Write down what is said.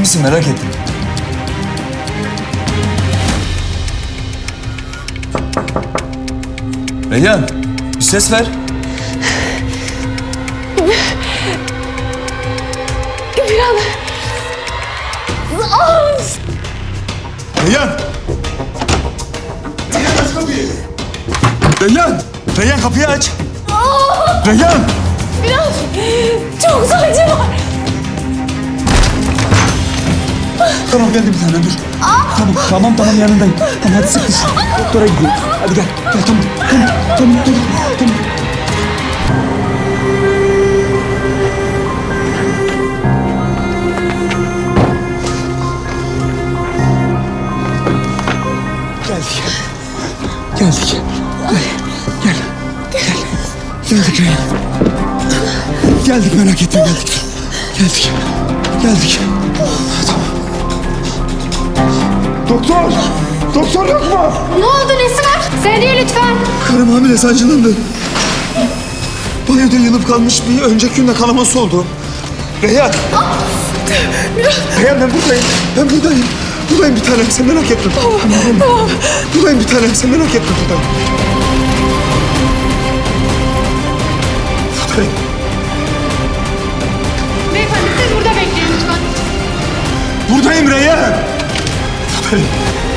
misin merak ettim. Reyhan bir ses ver. Emirhan. Of! Reyhan! Reyhan aç kapıyı. Reyhan! Reyhan kapıyı aç. Reyhan! Biraz çok sancı var. Tamam geldim bir tane dur. Tamam tamam tamam yanındayım. Tamam hadi sık dişini. Doktora gidiyoruz. Hadi gel. Gel tamam. Tamam tamam tamam. tamam. Geldik. Geldik. Gel. Gel. Gel. Geldik Reyhan. Geldik merak etme geldik. Geldik. Geldik. Doktor! Doktor yok mu? Ne oldu nesi var? Saniye lütfen. Karım hamile sancılandı. Banyoda yanıp kalmış bir önceki günde kanaması oldu. Reyhan! Reyhan ben buradayım. Ben buradayım. Buradayım bir tanem sen merak etme. Tamam. tamam. Buradayım bir tanem sen merak etme buradayım. Buradayım. Beyefendi siz burada bekleyin lütfen. Buradayım Reyhan. Buradayım.